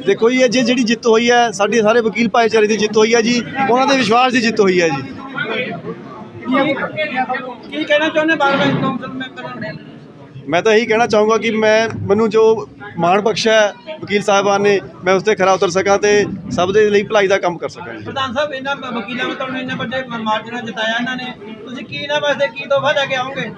ਦੇਖੋ ਜੀ ਇਹ ਜੇ ਜਿਹੜੀ ਜਿੱਤ ਹੋਈ ਹੈ ਸਾਡੇ ਸਾਰੇ ਵਕੀਲ ਭਾਈਚਾਰੇ ਦੀ ਜਿੱਤ ਹੋਈ ਹੈ ਜੀ ਉਹਨਾਂ ਦੇ ਵਿਸ਼ਵਾਸ ਦੀ ਜਿੱਤ ਹੋਈ ਹੈ ਜੀ। ਕੀ ਕਹਿਣਾ ਚਾਹੁੰਦੇ ਬਾਰ-ਬਾਰ ਕਾਉਂਸਲ ਮੈਂਬਰ ਮੈਂ ਤਾਂ ਇਹੀ ਕਹਿਣਾ ਚਾਹੂੰਗਾ ਕਿ ਮੈਂ ਮੈਨੂੰ ਜੋ ਮਾਣ ਬਖਸ਼ਿਆ ਹੈ ਵਕੀਲ ਸਾਹਿਬਾਨ ਨੇ ਮੈਂ ਉਸ ਤੇ ਖਰਾ ਉਤਰ ਸਕਾਂ ਤੇ ਸਭ ਦੇ ਲਈ ਭਲਾਈ ਦਾ ਕੰਮ ਕਰ ਸਕਾਂ ਜੀ। ਪ੍ਰਧਾਨ ਸਾਹਿਬ ਇਹਨਾਂ ਵਕੀਲਾਂ ਨੇ ਤੁਹਾਨੂੰ ਇੰਨੇ ਵੱਡੇ ਮਾਰਜਨ ਜਿਤਾਇਆ ਇਹਨਾਂ ਨੇ। ਤੁਸੀਂ ਕੀ ਇਹਨਾਂ ਵਾਸਤੇ ਕੀ ਤੋਹਫਾ ਲੈ ਕੇ ਆਓਗੇ?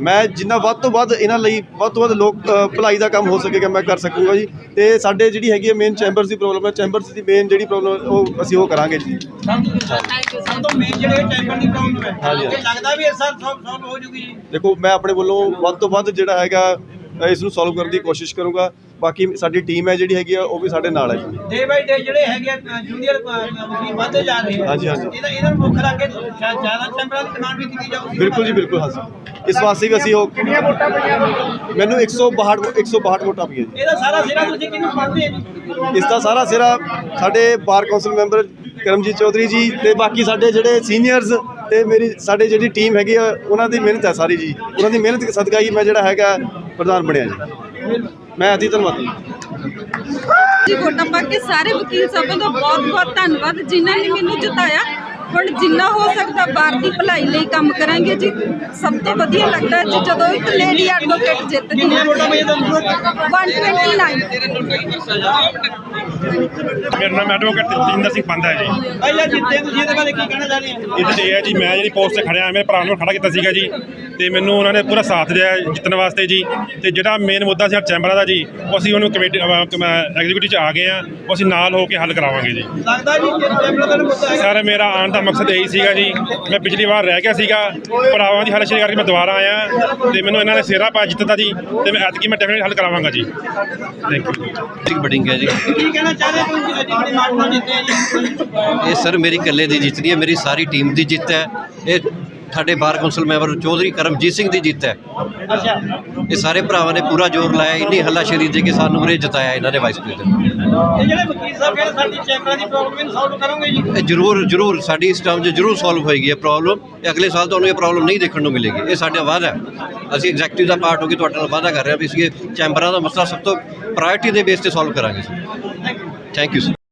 ਮੈਂ ਜਿੰਨਾ ਵੱਧ ਤੋਂ ਵੱਧ ਇਹਨਾਂ ਲਈ ਵੱਧ ਤੋਂ ਵੱਧ ਲੋਕ ਭਲਾਈ ਦਾ ਕੰਮ ਹੋ ਸਕੇਗਾ ਮੈਂ ਕਰ ਸਕੂੰਗਾ ਜੀ। ਤੇ ਸਾਡੇ ਜਿਹੜੀ ਹੈਗੀ ਹੈ ਮੇਨ ਚੈਂਬਰਸ ਦੀ ਪ੍ਰੋਬਲਮ ਹੈ ਚੈਂਬਰਸ ਦੀ ਮੇਨ ਜਿਹੜੀ ਪ੍ਰੋਬਲਮ ਉਹ ਅਸੀਂ ਉਹ ਕਰਾਂਗੇ ਜੀ। ਸਭ ਤੋਂ ਮੇਨ ਜਿਹੜੇ ਟੈਂਪਰ ਦੀ ਪ੍ਰੋਬਲਮ ਹੈ ਹਾਂਜੀ, ਇਹ ਲੱਗਦਾ ਵੀ ਇਸ ਸਾਲ ਸੋਲਵ ਹੋ ਜੂਗੀ ਜੀ। ਦੇਖੋ ਮੈਂ ਆਪਣੇ ਵੱਲੋਂ ਵੱਧ ਤੋਂ ਵੱਧ ਜਿਹੜਾ ਹੈਗਾ ਇਸ ਨੂੰ ਸੋਲਵ ਕਰਨ ਦੀ ਕੋਸ਼ਿਸ਼ ਕਰੂੰਗਾ। ਬਾਕੀ ਸਾਡੀ ਟੀਮ ਹੈ ਜਿਹੜੀ ਹੈਗੀ ਆ ਉਹ ਵੀ ਸਾਡੇ ਨਾਲ ਹੈ ਜੀ। ਡੇ ਬਾਈ ਡੇ ਜਿਹੜੇ ਹੈਗੇ ਜੂਨੀਅਰ ਵਕੀਲ ਵਧਦੇ ਜਾ ਰਹੇ ਆ। ਹਾਂਜੀ, ਹਾਂਜੀ। ਇਹਦਾ ਇਹਨਾਂ ਨੂੰ ਮੁੱਖ ਰੱਖ ਕੇ ਸ਼ਾਇਦ ਜ਼ਿਆਦਾ ਟੈਂਪਰਾਂ ਦੀ ਡਿਮਾਂਡ ਵੀ ਕੀਤੀ ਜਾਊਗੀ। ਬਿਲਕੁਲ ਜੀ ਬਿਲਕੁਲ ਹਾਂ ਸਰ। ਇਸ ਵਾਸਤੇ ਵੀ ਅਸੀਂ ਉਹ ਕਿੰਨੀਆਂ ਵੋਟਾਂ ਪਈਆਂ? ਮੈਨੂੰ 162 162 ਵੋਟਾਂ ਪਈਆਂ ਜੀ। ਇਹਦਾ ਸਾਰਾ ਸਿਰਾ ਤੁਸੀਂ ਕਿਹਨੂੰ ਮੰਨਦੇ ਹੋ? ਜੀ ਇਸ ਦਾ ਸਾਰਾ ਸਿਰਾ ਸਾਡੇ bar council member Karamjit Chaudhary ji ਤੇ ਬਾਕੀ ਸਾਡੇ ਜਿਹੜੇ ਸੀਨੀਅਰਸ ਤੇ ਮੇਰੀ ਸਾਡੇ ਜਿਹੜੀ ਟੀਮ ਹੈਗੀ ਆ ਉਹਨਾਂ ਦੀ ਮਿਹਨਤ ਹੈ ਸਾਰੀ ਜੀ। ਉਹਨਾਂ ਦੀ ਮਿਹਨਤ ਸਦਕਾ ਹੀ ਮੈਂ ਜਿਹੜਾ ਹੈਗਾ ਪ੍ਰਧਾਨ ਬਣਿਆ ਜੀ। ਮੈਂ ਅਤੀ ਧੰਨਵਾਦੀ। ਜੀ ਵੋਟਾਂ ਪਾ ਕੇ ਸਾਰੇ ਵਕੀਲ ਸਾਹਿਬਾਂ ਦਾ ਬਹੁਤ ਬਹੁਤ ਧੰਨਵਾਦ, ਜਿਨ੍ਹਾਂ ਨੇ ਮੈਨੂੰ ਜਿਤਾਇਆ। ਹੁਣ ਜਿੰਨਾ ਹੋ ਸਕਦਾ ਬਾਰ ਦੀ ਭਲਾਈ ਲਈ ਕੰਮ ਕਰਾਂਗੇ ਜੀ। ਸਭ ਤੋਂ ਵਧੀਆ ਲੱਗਦਾ ਜੀ ਜਦੋਂ ਇੱਕ ਲੇਡੀ ਐਡਵੋਕੇਟ ਜਿੱਤਦੀ ਹੈ ਵੋਟਾਂ ਪਈਆਂ ਤੁਹਾਨੂੰ 129 ਮੇਰਾ ਨਾਮ ਐਡਵੋਕੇਟ ਤਜਿੰਦਰ ਸਿੰਘ ਪੰਦਾ ਹੈ ਜੀ। ਭਾਈ ਜਿੱਤੇ ਤੁਸੀਂ ਇਹਦੇ ਬਾਰੇ ਕੀ ਕਹਿਣਾ ਚਾਹੁੰਦੇ ਹੋ? ਇਹ ਹੈ ਜੀ ਮੈਂ ਜਿਹੜੀ ਪੋਸਟ ਤੇ ਖੜਿਆ ਮੇਰੇ ਭਰਾ ਨੂੰ ਖੜਾ ਕੀਤਾ ਸੀਗਾ ਜੀ। ਤੇ ਮੈਨੂੰ ਉਹਨਾਂ ਨੇ ਪੂਰਾ ਸਾਥ ਦਿਆ ਜਿੱਤਣ ਵਾਸਤੇ ਜੀ। ਤੇ ਜਿਹੜਾ ਮੇਨ ਮੁੱਦਾ ਸੀ ਚੈਂਬਰਾਂ ਦਾ ਜੀ ਉਹ ਅਸੀਂ ਉਹਨੂੰ ਕਮੇਟੀ ਐਗਜ਼ੀਕਿਊਟਿਵ 'ਚ ਆ ਗਏ ਆ ਉਹ ਅਸੀਂ ਨਾਲ ਹੋ ਕੇ ਹੱਲ ਕਰਾਵਾਂਗੇ ਜੀ। ਲੱਗਦਾ ਜੀ ਟੈਂਪਰ ਦਾ ਮੁੱਦਾ ਹੈ ਸਰ ਮੇਰਾ ਆਉਣ ਦਾ ਮਕਸਦ ਇਹੀ ਸੀਗਾ ਜੀ। ਮੈਂ ਪਿਛਲੀ ਵਾਰ ਰਹਿ ਗਿਆ ਸੀਗਾ। ਭਰਾਵਾਂ ਦੀ ਹਲਸ਼ਰੀ ਕਰਕੇ ਮੈਂ ਦੁਬਾਰਾ ਆਇਆ ਤੇ ਮੈਨੂੰ ਇਹਨਾਂ ਨੇ ਸੇਰਾ ਪਾ ਜਿੱਤਦਾ ਜੀ ਤੇ ਮੈਂ ਐਤਕੀ ਮੈਂ ਡੈਫੀਨਿਟ ਹੱਲ ਕਰਾਵਾਂਗਾ ਜੀ। ਥੈਂਕ ਯੂ ਇੱਕ ਬਡਿੰਗ ਹੈ ਜੀ ਕੀ ਕਹਿਣਾ ਚਾਹੁੰਦੇ ਹੋ ਤੁਸੀਂ ਬੜੀ ਮਾਰਜਨ ਜਿੱਤੇ ਜੀ। ਇਹ ਸਰ ਮੇਰੀ ਇਕੱਲੇ ਦੀ ਜਿੱਤ ਨਹੀਂ ਹੈ, ਮੇਰੀ ਸਾਰੀ ਟੀਮ ਦੀ ਜਿੱਤ ਹੈ। ਇਹ ਸਾਡੇ bar council member Chaudhary Karamjit Singh ਦੀ ਜਿੱਤ ਹੈ। ਅੱਛਾ। ਇਹ ਸਾਰੇ ਭਰਾਵਾਂ ਨੇ ਪੂਰਾ ਜ਼ੋਰ ਲਾਇਆ ਇੰਨੀ ਹੱਲਾਸ਼ੇਰੀ ਦੇ ਕੇ ਸਾਨੂੰ ਉਰੇ ਜਿਤਾਇਆ ਇਹਨਾਂ ਨੇ ਵਾਈਸ ਪ੍ਰੈਜ਼ੀਡੈਂਟ ਇਹ ਜਿਹੜੇ ਵਕੀਲ ਸਾਹਿਬ ਕਹਿੰਦੇ ਸਾਡੀ ਚੈਂਬਰਾਂ ਦੀ ਪ੍ਰੋਬਲਮ ਨੂੰ ਸੋਲਵ ਕਰੋਗੇ ਜੀ? ਇਹ ਜ਼ਰੂਰ ਜ਼ਰੂਰ ਸਾਡੀ ਇਸ ਟਰਮ 'ਚ ਜ਼ਰੂਰ ਸੋਲਵ ਹੋਏਗੀ ਇਹ ਪ੍ਰੋਬਲਮ ਇਹ ਅਗਲੇ ਸਾਲ ਤੁਹਾਨੂੰ ਇਹ ਪ੍ਰੋਬਲਮ ਨਹੀਂ ਦੇਖਣ ਨੂੰ ਮਿਲੇਗੀ। ਇਹ ਸਾਡਾ ਵਾਅਦਾ ਹੈ। ਅਸੀਂ ਐਗਜ਼ੈਕਟਿਵ ਦਾ ਪਾਰਟ ਹੋ ਕੇ ਤੁਹਾਡੇ ਨਾਲ ਵਾਅਦਾ ਕਰ ਰਹੇ ਹਾਂ ਵੀ ਇਹ ਚੈਂਬਰਾਂ ਦਾ ਮਸਲਾ ਸਭ ਤੋਂ ਪ੍ਰਾਇੋਰਟੀ ਦੇ ਬੇਸ ਤੇ ਸੋਲਵ ਕਰਾਂਗੇ। Thank you sir